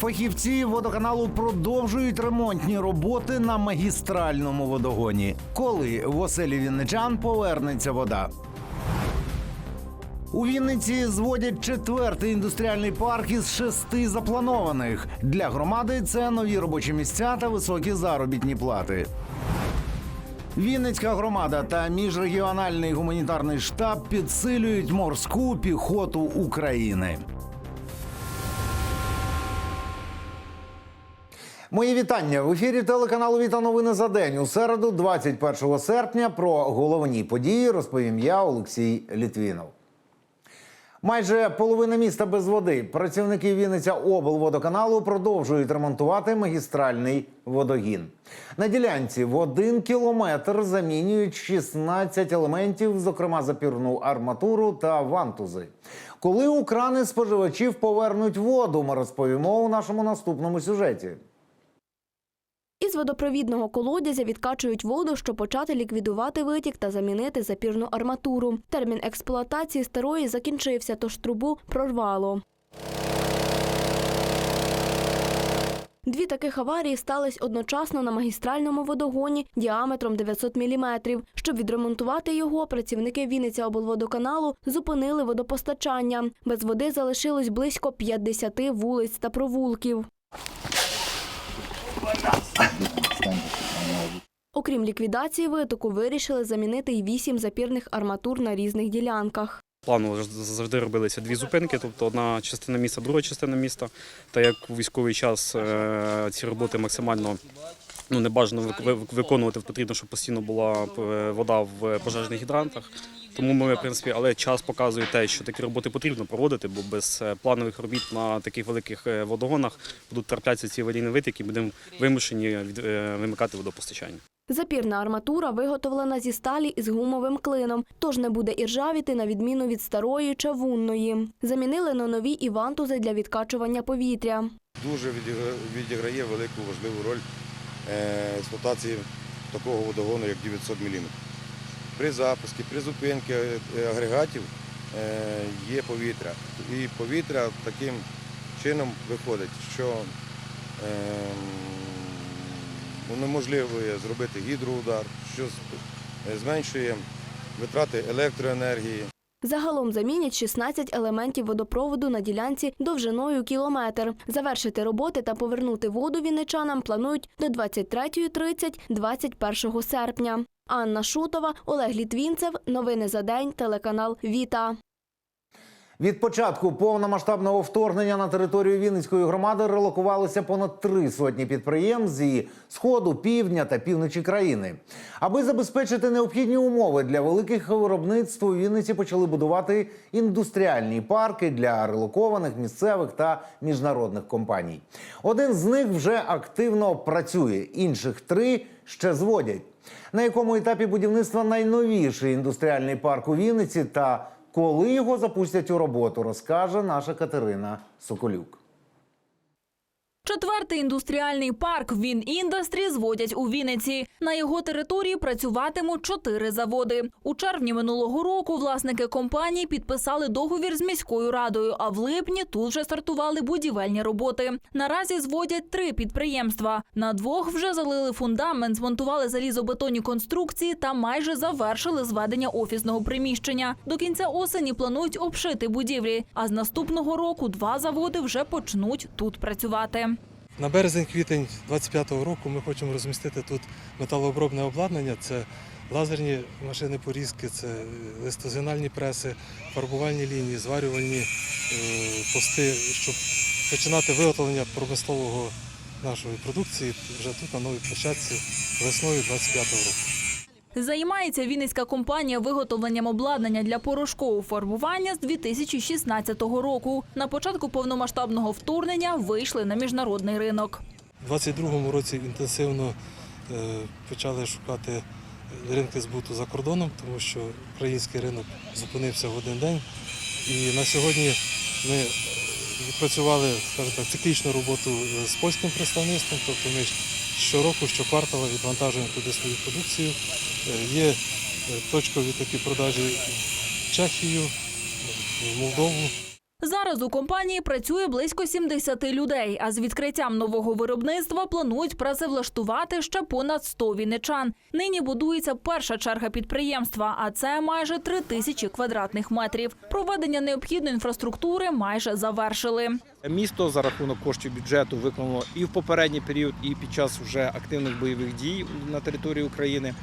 Фахівці водоканалу продовжують ремонтні роботи на магістральному водогоні. Коли в оселі вінничан повернеться вода. У Вінниці зводять четвертий індустріальний парк із шести запланованих. Для громади це нові робочі місця та високі заробітні плати. Вінницька громада та міжрегіональний гуманітарний штаб підсилюють морську піхоту України. Мої вітання в ефірі телеканалу Віта новини за день. У середу, 21 серпня, про головні події розповім я, Олексій Літвінов. Майже половина міста без води. Працівники Вінниця облводоканалу продовжують ремонтувати магістральний водогін. На ділянці в один кілометр замінюють 16 елементів, зокрема запірну арматуру та вантузи. Коли у крани споживачів повернуть воду, ми розповімо у нашому наступному сюжеті. Із водопровідного колодязя відкачують воду, щоб почати ліквідувати витік та замінити запірну арматуру. Термін експлуатації старої закінчився, тож трубу прорвало. Дві таких аварії стались одночасно на магістральному водогоні діаметром 900 мм. Щоб відремонтувати його, працівники Вінниця облводоканалу зупинили водопостачання. Без води залишилось близько 50 вулиць та провулків. Окрім ліквідації витоку, вирішили замінити й вісім запірних арматур на різних ділянках. Планово завжди робилися дві зупинки, тобто одна частина міста, друга частина міста. Та як у військовий час е, ці роботи максимально ну, не бажано вик- вик- виконувати, потрібно, щоб постійно була е, вода в пожежних гідрантах. Тому ми, в принципі, але час показує те, що такі роботи потрібно проводити, бо без е, планових робіт на таких великих е, водогонах будуть траплятися ці аварійні витоки, будемо вимушені е, вимикати водопостачання. Запірна арматура виготовлена зі сталі із гумовим клином, тож не буде іржавіти на відміну від старої чавунної. Замінили на нові і вантузи для відкачування повітря. дуже відіграє велику важливу роль експлуатації такого водогону, як 900 мм. При запуску, при зупинці е, агрегатів е, є повітря. І повітря таким чином виходить, що неможливо зробити гідроудар, що зменшує витрати електроенергії. Загалом замінять 16 елементів водопроводу на ділянці довжиною кілометр. Завершити роботи та повернути воду вінничанам планують до 23.30 21 серпня. Анна Шутова, Олег Літвінцев. Новини за день. Телеканал Віта. Від початку повномасштабного вторгнення на територію Вінницької громади релокувалися понад три сотні підприємств зі сходу, півдня та півночі країни. Аби забезпечити необхідні умови для великих виробництв, у Вінниці почали будувати індустріальні парки для релокованих місцевих та міжнародних компаній. Один з них вже активно працює, інших три ще зводять. На якому етапі будівництва найновіший індустріальний парк у Вінниці та коли його запустять у роботу, розкаже наша Катерина Соколюк. Четвертий індустріальний парк Він Індастрі зводять у Вінниці. На його території працюватимуть чотири заводи. У червні минулого року власники компанії підписали договір з міською радою. А в липні тут вже стартували будівельні роботи. Наразі зводять три підприємства. На двох вже залили фундамент, змонтували залізобетонні конструкції та майже завершили зведення офісного приміщення. До кінця осені планують обшити будівлі. А з наступного року два заводи вже почнуть тут працювати. На березень-квітень 25-го року ми хочемо розмістити тут металообробне обладнання. Це лазерні машини порізки, це листозинальні преси, фарбувальні лінії, зварювальні е, пости, щоб починати виготовлення промислового нашої продукції вже тут на новій площадці весною 25-го року. Займається вінницька компанія виготовленням обладнання для порошкового фарбування з 2016 року. На початку повномасштабного вторгнення вийшли на міжнародний ринок. У 22-му році інтенсивно е, почали шукати ринки збуту за кордоном, тому що український ринок зупинився в один день. І на сьогодні ми відпрацювали скажімо так, циклічну роботу з польським представництвом, тобто ми щороку, щоквартала відвантажуємо туди свою продукцію. Е, Є е, точкові такі продажі в Чехію, в Молдову. Зараз у компанії працює близько 70 людей, а з відкриттям нового виробництва планують працевлаштувати ще понад 100 вінничан. Нині будується перша черга підприємства, а це майже 3 тисячі квадратних метрів. Проведення необхідної інфраструктури майже завершили. Місто за рахунок коштів бюджету виконало і в попередній період, і під час вже активних бойових дій на території України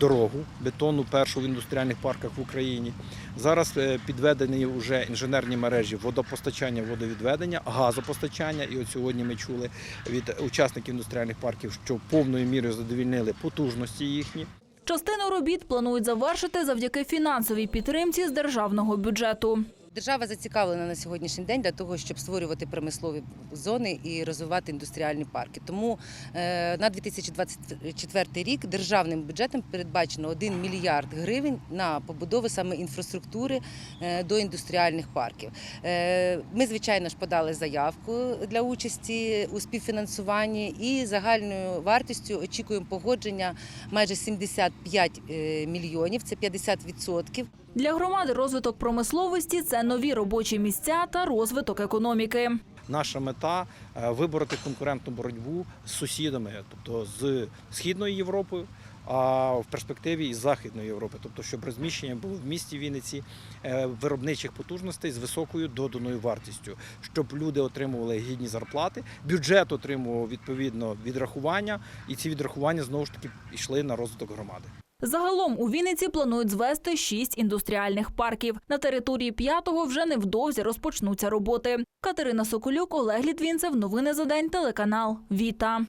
дорогу бетонну першу в індустріальних парках в Україні. Зараз е, підведені вже інженерні мережі водопостачання, водовідведення, газопостачання. І от сьогодні ми чули від учасників індустріальних парків, що повною мірою задовільнили потужності їхні. Частину робіт планують завершити завдяки фінансовій підтримці з державного бюджету. Держава зацікавлена на сьогоднішній день для того, щоб створювати промислові зони і розвивати індустріальні парки. Тому е, на 2024 рік державним бюджетом передбачено 1 мільярд гривень на побудову саме інфраструктури е, до індустріальних парків. Е, Ми, звичайно ж, подали заявку для участі у співфінансуванні і загальною вартістю очікуємо погодження майже 75 е, мільйонів, це 50%. Для громади розвиток промисловості це нові робочі місця та розвиток економіки. Наша мета е, вибороти конкурентну боротьбу з сусідами, тобто з Східною Європою, а в перспективі із Західної Європи, тобто щоб розміщення було в місті Вінниці е, виробничих потужностей з високою доданою вартістю, щоб люди отримували гідні зарплати, бюджет отримував відповідно відрахування, і ці відрахування знову ж таки йшли на розвиток громади. Загалом у Вінниці планують звести шість індустріальних парків. На території п'ятого вже невдовзі розпочнуться роботи. Катерина Соколюк, Олег Літвінцев. Новини за день. Телеканал Віта.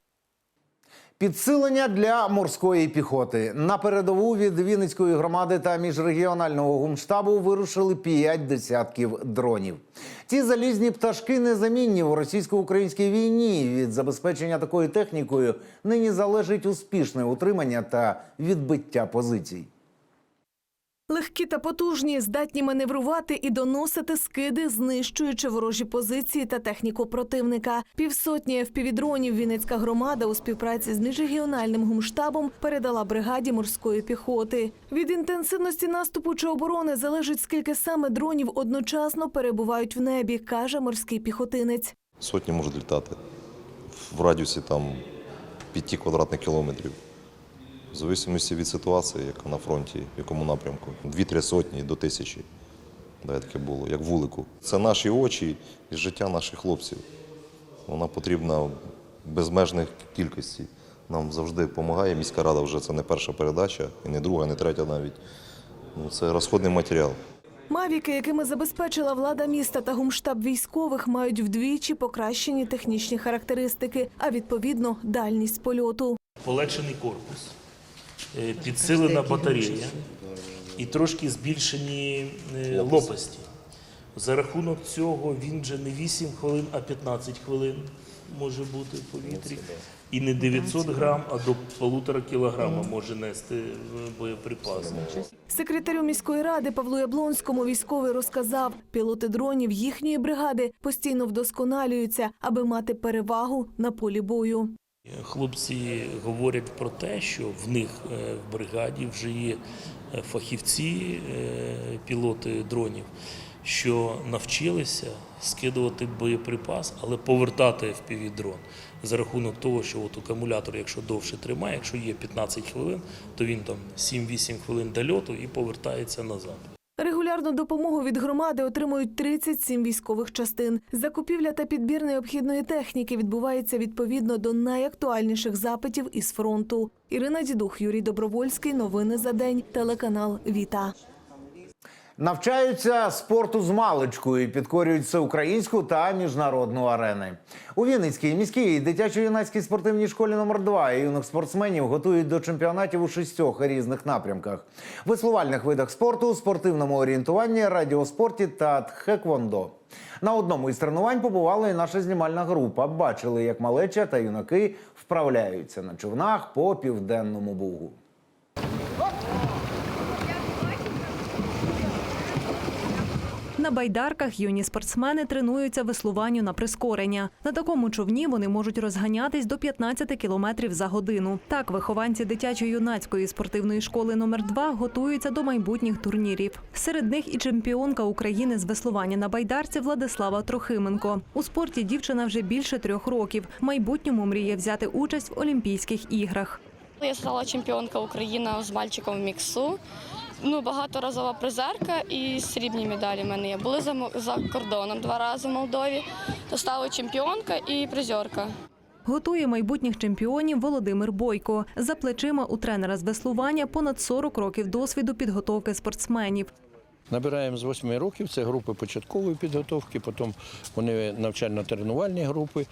Підсилення для морської піхоти на передову від Вінницької громади та міжрегіонального гумштабу вирушили п'ять десятків дронів. Ці залізні пташки незамінні в російсько-українській війні. Від забезпечення такою технікою нині залежить успішне утримання та відбиття позицій. Легкі та потужні, здатні маневрувати і доносити скиди, знищуючи ворожі позиції та техніку противника. Півсотні впівдронів Вінницька громада у співпраці з міжрегіональним гумштабом передала бригаді морської піхоти. Від інтенсивності наступу чи оборони залежить скільки саме дронів одночасно перебувають в небі, каже морський піхотинець. Сотні можуть літати в радіусі там 5 квадратних кілометрів. В залежності від ситуації, яка на фронті, в якому напрямку. Дві-три сотні до тисячі. Да, таке було, як вулику. Це наші очі і життя наших хлопців. Вона потрібна в безмежних кількості. Нам завжди допомагає. Міська рада вже це не перша передача, і не друга, не третя навіть. Ну, це розходний матеріал. Мавіки, якими забезпечила влада міста та гумштаб військових, мають вдвічі покращені технічні характеристики, а відповідно дальність польоту. полегшений корпус, підсилена батарея і трошки збільшені е, лопасті. За рахунок цього він вже не 8 хвилин, а 15 хвилин може бути в повітрі. І не 900 грам, а до полутора кілограма може нести е, боєприпаси. Секретарю міської ради Павлу Яблонському військовий розказав, пілоти дронів їхньої бригади постійно вдосконалюються, аби мати перевагу на полі бою. Хлопці говорять про те, що в них е, в бригаді вже є е, фахівці, е, пілоти дронів, що навчилися скидувати боєприпас, але повертати fpv дрон за рахунок того, що от акумулятор, якщо довше тримає, якщо є 15 хвилин, то він там 7-8 хвилин до льоту і повертається назад. Регулярну допомогу від громади отримують 37 військових частин. Закупівля та підбір необхідної техніки відбувається відповідно до найактуальніших запитів із фронту. Ірина Дідух, Юрій Добровольський. Новини за день. Телеканал Віта. Навчаються спорту з маличку і підкорюють всеукраїнську та міжнародну арени. У Вінницькій міській дитячо-юнацькій спортивній школі номер 2 юних спортсменів готують до чемпіонатів у шістьох різних напрямках: веслувальних видах спорту, спортивному орієнтуванні, радіоспорті та тхеквондо. На одному із тренувань побувала і наша знімальна група. Бачили, як малеча та юнаки вправляються на човнах по південному бугу. На байдарках юні спортсмени тренуються веслуванню на прискорення. На такому човні вони можуть розганятись до 15 кілометрів за годину. Так, вихованці дитячо-юнацької спортивної школи номер 2 готуються до майбутніх турнірів. Серед них і чемпіонка України з веслування на байдарці Владислава Трохименко. У спорті дівчина вже більше трьох років. В майбутньому мріє взяти участь в Олімпійських іграх. Я стала чемпіонка України з мальчиком в міксу. Ну, багаторазова призерка і срібні медалі в мене є. Були за, за кордоном два рази в Молдові. То стала чемпіонка і призерка. Готує майбутніх чемпіонів Володимир Бойко. За плечима у тренера з веслування понад 40 років досвіду підготовки спортсменів. Набираємо з 8 років, це групи початкової підготовки, потім вони навчально-тренувальні групи.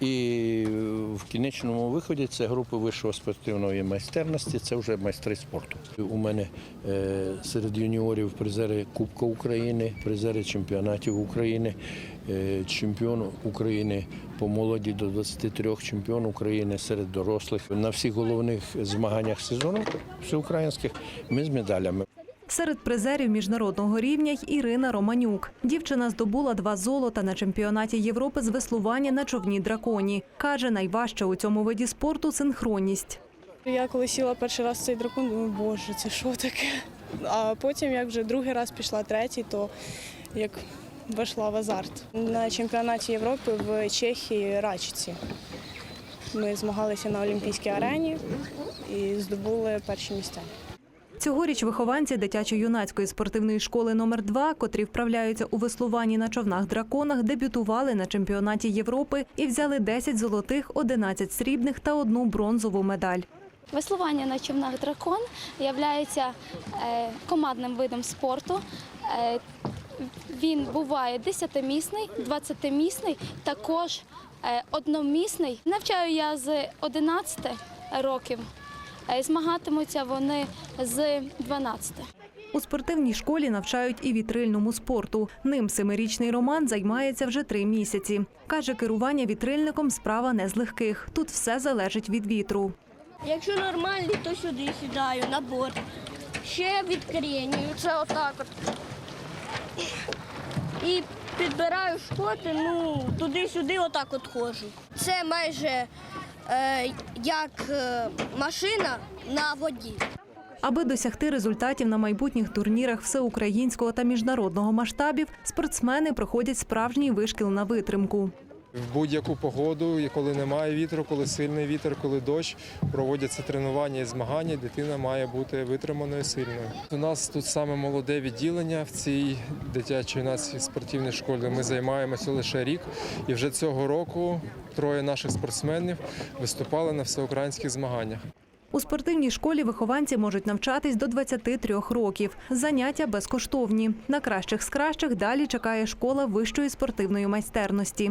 І в кінечному виході це групи вищого спортивної майстерності, це вже майстри спорту. У мене е, серед юніорів призери Кубка України, призери чемпіонатів України, е, чемпіон України по молоді до 23, чемпіон України серед дорослих. На всіх головних змаганнях сезону всеукраїнських ми з медалями. Серед призерів міжнародного рівня й Ірина Романюк. Дівчина здобула два золота на чемпіонаті Європи з веслування на човні драконі. Каже, найважче у цьому виді спорту синхронність. Я коли сіла перший раз цей дракон, думаю, боже, це що таке? А потім, як вже другий раз пішла третій, то як вийшла в азарт. На чемпіонаті Європи в Чехії Рачці. Ми змагалися на Олімпійській арені і здобули перші місця. Цьогоріч вихованці дитячо-юнацької спортивної школи номер 2 котрі вправляються у веслуванні на човнах-драконах, дебютували на чемпіонаті Європи і взяли 10 золотих, 11 срібних та одну бронзову медаль. Веслування на човнах дракон є командним видом спорту. Е, Він буває 10-місний, 20-місний, також е, одномісний. Навчаю я з 11 років. Змагатимуться вони з 12. У спортивній школі навчають і вітрильному спорту. Ним семирічний Роман займається вже три місяці. Каже, керування вітрильником справа не з легких. Тут все залежить від вітру. Якщо нормальний, то сюди сідаю на борт. Ще відкрінюю, це отак от. І підбираю шкоти, ну туди-сюди отак от ходжу. Це майже як е, машина на воді. Аби досягти результатів на майбутніх турнірах всеукраїнського та міжнародного масштабів, спортсмени проходять справжній вишкіл на витримку. В будь-яку погоду, і коли немає вітру, коли сильний вітер, коли дощ, проводяться тренування і змагання, дитина має бути витриманою сильною. У нас тут саме молоде відділення в цій дитячо-юнацькій спортивній школі. Ми займаємося лише рік, і вже цього року троє наших спортсменів виступали на всеукраїнських змаганнях. У спортивній школі вихованці можуть навчатись до 23 років. Заняття безкоштовні. На кращих з кращих далі чекає школа вищої спортивної майстерності.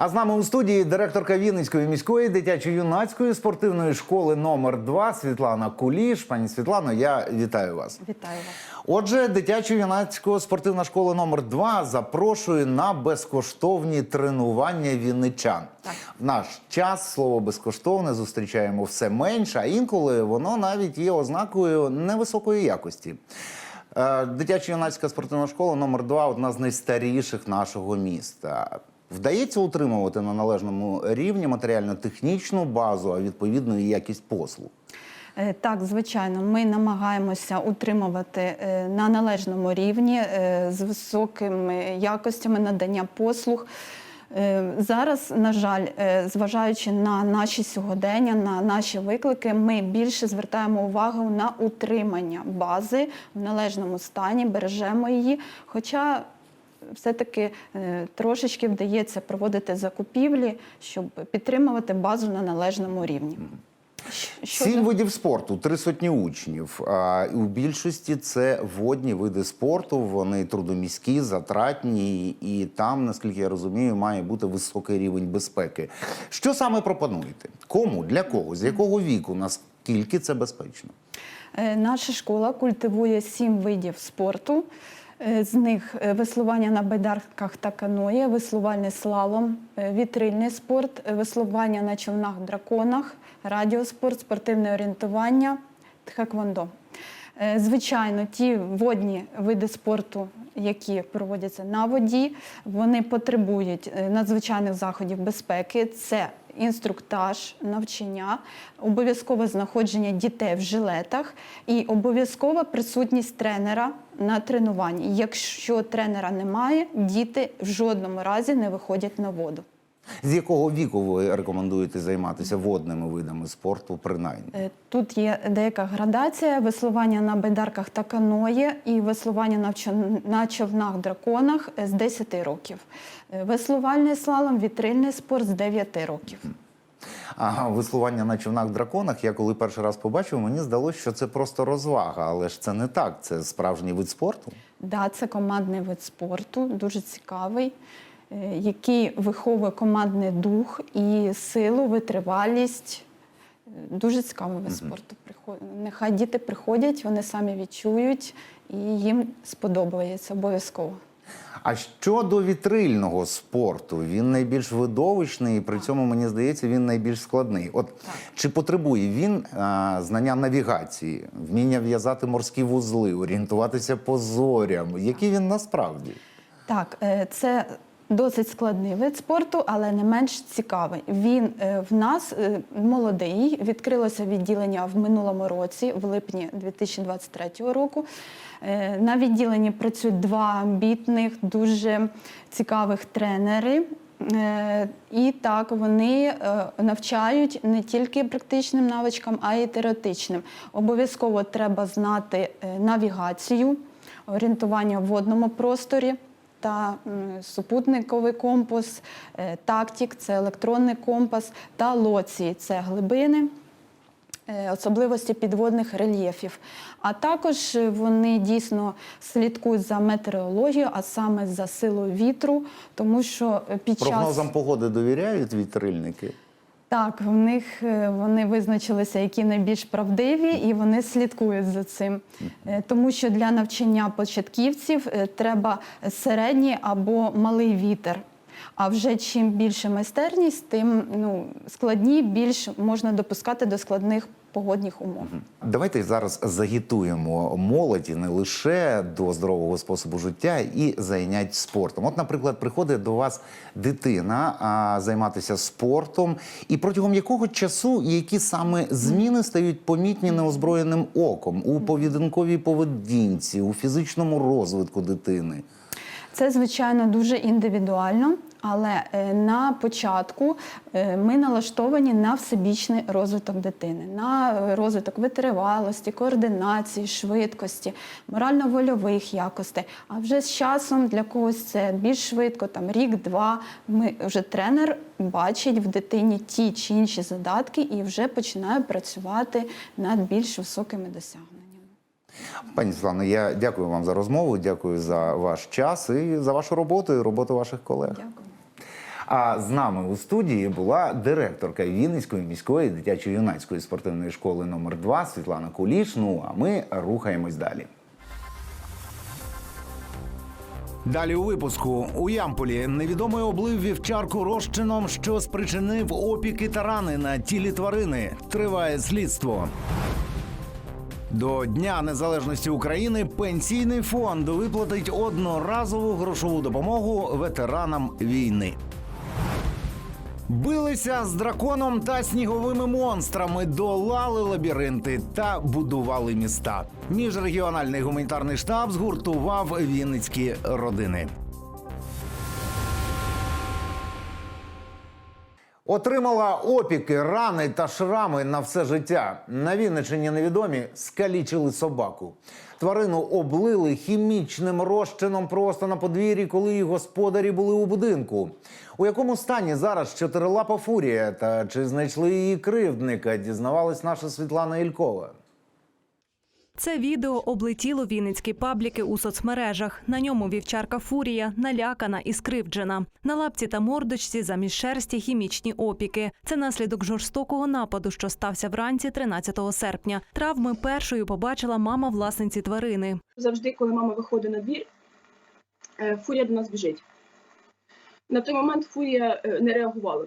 А з нами у студії директорка Вінницької міської дитячо-юнацької спортивної школи номер 2 Світлана Куліш. Пані Світлано, я вітаю вас. Вітаю вас. Отже, дитячо-юнацька спортивна школа номер 2 запрошує на безкоштовні тренування вінничан. Так. В наш час слово безкоштовне зустрічаємо все менше, а інколи воно навіть є ознакою невисокої якості. Е, Дитячо-юнацька спортивна школа номер 2 одна з найстаріших нашого міста. Вдається утримувати на належному рівні матеріально-технічну базу, а відповідно і якість послуг. Е, Так, звичайно, ми намагаємося утримувати е, на належному рівні е, з високими якостями надання послуг. Зараз, на жаль, зважаючи на наші сьогодення, на наші виклики, ми більше звертаємо увагу на утримання бази в належному стані, бережемо її. Хоча все-таки е, трошечки вдається проводити закупівлі, щоб підтримувати базу на належному рівні. Щ- щодо- Сім видів спорту, три сотні учнів. А у більшості це водні види спорту. Вони трудоміські, затратні, і там, наскільки я розумію, має бути високий рівень безпеки. Що саме пропонуєте? Кому, для кого, з якого віку, наскільки це безпечно? Е, Наша школа культивує сім видів спорту. Е, З них е, веслування на байдарках та каноє, веслувальний слалом, е, вітрильний спорт, веслування на човнах-драконах, радіоспорт, спортивне орієнтування, тхеквондо. Е, Звичайно, ті водні види спорту, які проводяться на воді, вони потребують е, надзвичайних заходів безпеки. Це інструктаж, навчання, обов'язкове знаходження дітей в жилетах і обов'язкова присутність тренера на тренуванні. Якщо тренера немає, діти в жодному разі не виходять на воду. З якого віку ви рекомендуєте займатися водними видами спорту, принаймні? Е, Тут є деяка градація: веслування на байдарках та каної і веслування на човнах-драконах е, з 10 років. Е, Веслувальний слалом, вітрильний спорт з 9 років. А веслування на човнах-драконах, я коли перший раз побачив, мені здалося, що це просто розвага, але ж це не так, це справжній вид спорту. Да, це командний вид спорту, дуже цікавий, який виховує командний дух і силу, витривалість. Е, Дуже цікавий вид спорту. Нехай діти приходять, вони самі відчують і їм сподобається обов'язково. А щодо вітрильного спорту, він найбільш видовищний, і при цьому мені здається, він найбільш складний. От чи потребує він а, знання навігації, вміння в'язати морські вузли, орієнтуватися по зорям? Який він насправді? Так, е, це досить складний вид спорту, але не менш цікавий. Він е, в нас е, молодий. Відкрилося відділення в минулому році, в липні 2023 року. Е, На відділенні працюють два амбітних, дуже цікавих тренери. І так вони навчають не тільки практичним навичкам, а й теоретичним. Обов'язково треба знати навігацію, орієнтування в водному просторі та супутниковий компас, тактік тактик це електронний компас та лоції це глибини. е, Особливості підводних рельєфів. А також е, вони дійсно слідкують за метеорологією, а саме за силою вітру, тому що е, під час Прогнозам погоди довіряють вітрильники? Так, в них е, вони визначилися, які найбільш правдиві, і вони слідкують за цим. Е, Тому що для навчання початківців е, треба середній або малий вітер. А вже чим більше майстерність, тим ну, складні, більш можна допускати до складних погодних умов. Давайте зараз загітуємо молоді не лише до здорового способу життя і зайнять спортом. От, наприклад, приходить до вас дитина а, займатися спортом, і протягом якого часу які саме зміни стають помітні неозброєним оком у поведінковій поведінці, у фізичному розвитку дитини. Це, звичайно, дуже індивідуально, але е, на початку е, ми налаштовані на всебічний розвиток дитини, на е, розвиток витривалості, координації, швидкості, морально-вольових якостей. А вже з часом для когось це більш швидко, там рік-два. Ми вже тренер бачить в дитині ті чи інші задатки і вже починає працювати над більш високими досягненнями. Пані Світлано, я дякую вам за розмову, дякую за ваш час і за вашу роботу і роботу ваших колег. Дякую. А з нами у студії була директорка Вінницької міської дитячо-юнацької спортивної школи номер 2 Світлана Куліш. Ну а ми рухаємось далі. Далі у випуску у Ямполі невідомий облив вівчарку розчином, що спричинив опіки та рани на тілі тварини. Триває слідство. До Дня Незалежності України пенсійний фонд виплатить одноразову грошову допомогу ветеранам війни. Билися з драконом та сніговими монстрами, долали лабіринти та будували міста. Міжрегіональний гуманітарний штаб згуртував вінницькі родини. Отримала опіки, рани та шрами на все життя. На Вінничині невідомі скалічили собаку. Тварину облили хімічним розчином просто на подвір'ї, коли її господарі були у будинку. У якому стані зараз чотирилапа фурія та чи знайшли її кривдника, дізнавалась наша Світлана Ількова. Це відео облетіло вінницькі пабліки у соцмережах. На ньому вівчарка Фурія налякана і скривджена. На лапці та мордочці замість шерсті хімічні опіки. Це наслідок жорстокого нападу, що стався вранці 13 серпня. Травми першою побачила мама власниці тварини. Завжди, коли мама виходить на двір, е, фурія до нас біжить. На той момент фурія е, не реагувала.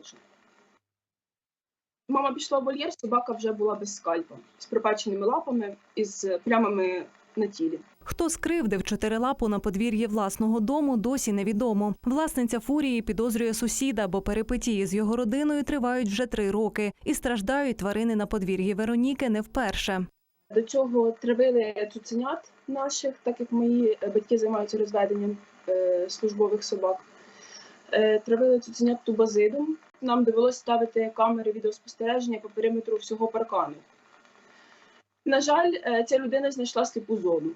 Мама пішла в вольєр, собака вже була без скальпа, з припеченими лапами і з плямами на тілі. Хто скривдив чотирилапу на подвір'ї власного дому, досі невідомо. Власниця фурії підозрює сусіда, бо перипетії з його родиною тривають вже три роки, і страждають тварини на подвір'ї Вероніки не вперше. До цього травили цуценят наших, так як мої е, батьки займаються розведенням е, службових собак. Е, травили цуценят тубазидом. Нам довелося ставити камери відеоспостереження по периметру всього паркану. На жаль, е, ця людина знайшла сліпу зону.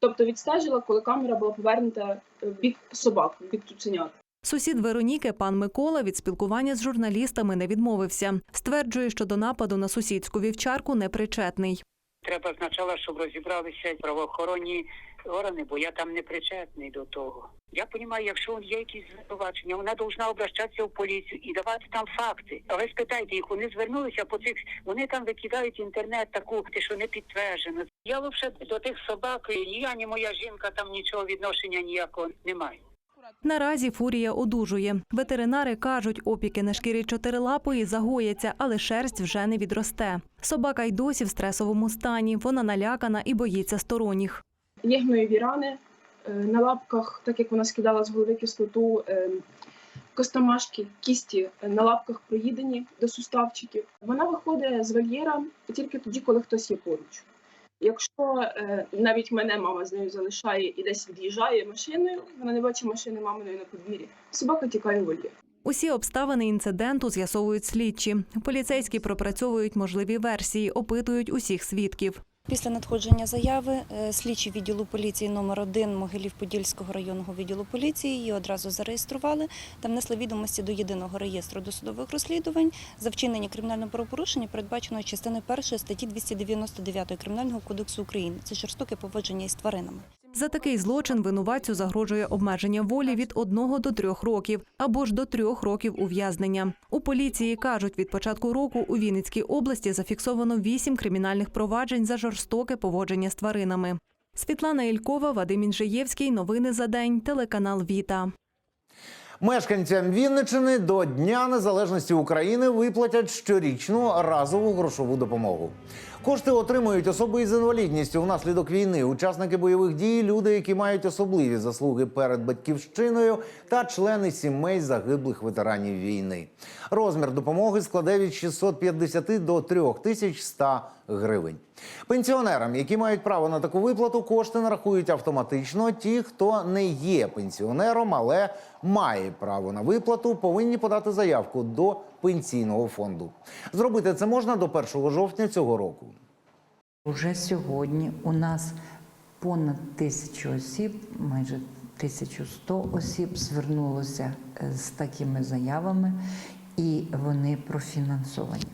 Тобто відстежила, коли камера була повернута в бік собак, в бік цуценят. Сусід Вероніки, пан Микола, від спілкування з журналістами не відмовився. Стверджує, що до нападу на сусідську вівчарку непричетний. Треба спочатку, щоб розібралися правоохоронні органи, бо я там не причетний до того. Я розумію, якщо є якісь звинувачення, вона повинна обращатися в поліцію і давати там факти. А ви спитайте їх, вони звернулися по цих, вони там викидають інтернет таку, що не підтверджено. Я взагалі до тих собак, ні я, ні моя жінка там нічого відношення ніякого немає. Наразі фурія одужує. Ветеринари кажуть, опіки на шкірі чотирилапої загояться, але шерсть вже не відросте. Собака й досі в стресовому стані. Вона налякана і боїться сторонніх. Є гноєві рани е, на лапках, так як вона скидала з голови кислоту, е, костомашки, кісті е, на лапках проїдені до суставчиків. Вона виходить з вольєра тільки тоді, коли хтось є поруч. Якщо е, навіть мене мама з нею залишає і десь від'їжджає машиною, вона не бачить машини маминої на подвір'ї, собака тікає в вольєр. Усі обставини інциденту з'ясовують слідчі. Поліцейські пропрацьовують можливі версії, опитують усіх свідків. Після надходження заяви е, слідчі відділу поліції номер 1 Могилів-Подільського районного відділу поліції її одразу зареєстрували та внесли відомості до єдиного реєстру досудових розслідувань за вчинення кримінального правопорушення, передбаченого частиною 1 статті 299 Кримінального кодексу України. Це жорстоке поводження із тваринами. За такий злочин винуватцю загрожує обмеження волі від 1 до 3 років або ж до 3 років ув'язнення. У поліції кажуть, від початку року у Вінницькій області зафіксовано 8 кримінальних проваджень за жорстоке поводження з тваринами. Світлана Ількова, Вадим Інжиєвський. Новини за день. Телеканал Віта. Мешканцям Вінничини до Дня Незалежності України виплатять щорічну разову грошову допомогу. Кошти отримують особи із інвалідністю внаслідок війни, учасники бойових дій, люди, які мають особливі заслуги перед батьківщиною, та члени сімей загиблих ветеранів війни. Розмір допомоги складе від 650 до 3100 гривень. Пенсіонерам, які мають право на таку виплату, кошти нарахують автоматично. Ті, хто не є пенсіонером, але має право на виплату, повинні подати заявку до пенсійного фонду. Зробити це можна до 1 жовтня цього року. Уже сьогодні у нас понад тисячу осіб, майже 1100 осіб звернулося е, з такими заявами, і вони профінансовані.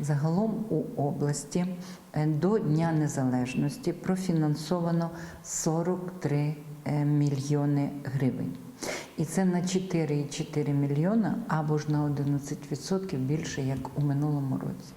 Загалом у області е, до Дня Незалежності профінансовано 43 е, мільйони гривень. І це на 4,4 мільйона або ж на 11% більше, як у минулому році.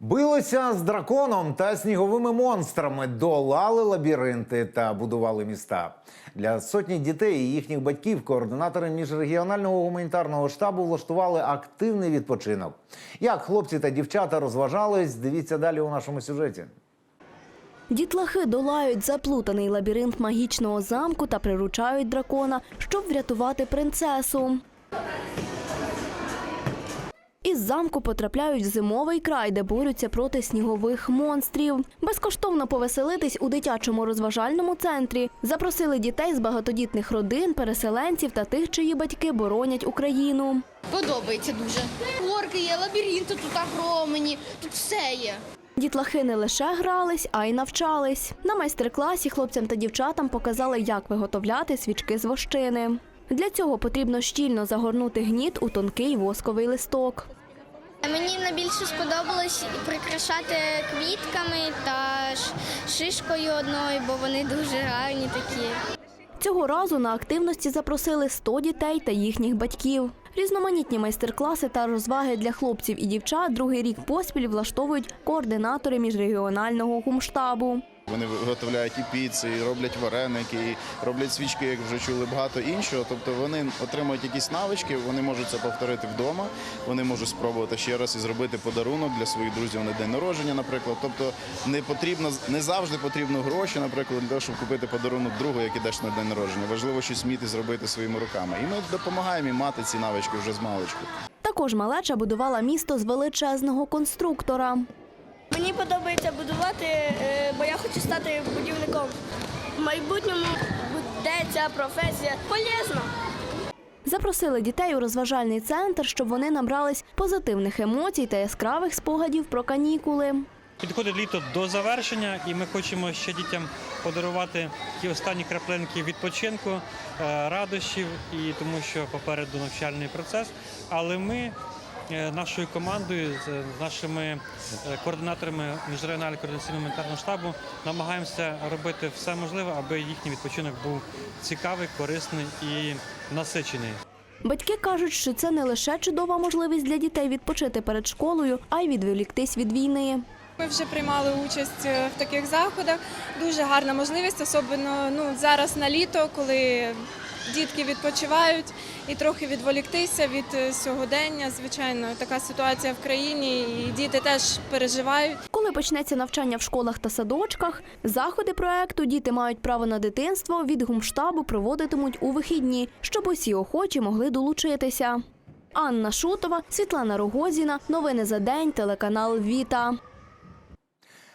Билися з драконом та сніговими монстрами, долали лабіринти та будували міста. Для сотні дітей і їхніх батьків координатори міжрегіонального гуманітарного штабу влаштували активний відпочинок. Як хлопці та дівчата розважались, дивіться далі у нашому сюжеті. Дітлахи долають заплутаний лабіринт магічного замку та приручають дракона, щоб врятувати принцесу. Із замку потрапляють в зимовий край, де борються проти снігових монстрів. Безкоштовно повеселитись у дитячому розважальному центрі. Запросили дітей з багатодітних родин, переселенців та тих, чиї батьки боронять Україну. Подобається дуже. Горки є, лабіринти тут огромні, тут все є. Дітлахи не лише грались, а й навчались. На майстер-класі хлопцям та дівчатам показали, як виготовляти свічки з вощини. Для цього потрібно щільно загорнути гніт у тонкий восковий листок. Мені найбільше сподобалось прикрашати квітками та шишкою одною, бо вони дуже гарні такі. Цього разу на активності запросили 100 дітей та їхніх батьків. Різноманітні майстер-класи та розваги для хлопців і дівчат другий рік поспіль влаштовують координатори міжрегіонального гумштабу. Вони виготовляють і піци, і роблять вареники, і роблять свічки, як вже чули, багато іншого. Тобто вони отримують якісь навички, вони можуть це повторити вдома, вони можуть спробувати ще раз і зробити подарунок для своїх друзів на день народження, наприклад. Тобто не потрібно не завжди потрібно гроші, наприклад, для того, щоб купити подарунок другу, як ідеш на день народження. Важливо щось вміти зробити своїми руками. І ми допомагаємо їм мати ці навички вже з маличку. Також малеча будувала місто з величезного конструктора. Мені подобається будувати, е, бо я хочу стати будівником. В майбутньому буде ця професія полезна. Запросили дітей у розважальний центр, щоб вони набрались позитивних емоцій та яскравих спогадів про канікули. Підходить літо до завершення, і ми хочемо ще дітям подарувати ті останні краплинки відпочинку, е, радощів, і тому що попереду навчальний процес. Але ми нашою командою, з нашими е, координаторами міжрегіонального координаційного ментального штабу намагаємося робити все можливе, аби їхній відпочинок був цікавий, корисний і насичений. Батьки кажуть, що це не лише чудова можливість для дітей відпочити перед школою, а й відволіктись від війни. Ми вже приймали участь е, в таких заходах. Дуже гарна можливість, особливо ну, зараз на літо, коли дітки відпочивають і трохи відволіктися від е, сьогодення. Звичайно, така ситуація в країні, і діти теж переживають. Коли почнеться навчання в школах та садочках, заходи проекту Діти мають право на дитинство від гумштабу проводитимуть у вихідні, щоб усі охочі могли долучитися. Анна Шутова, Світлана Рогозіна. Новини за день. Телеканал Віта.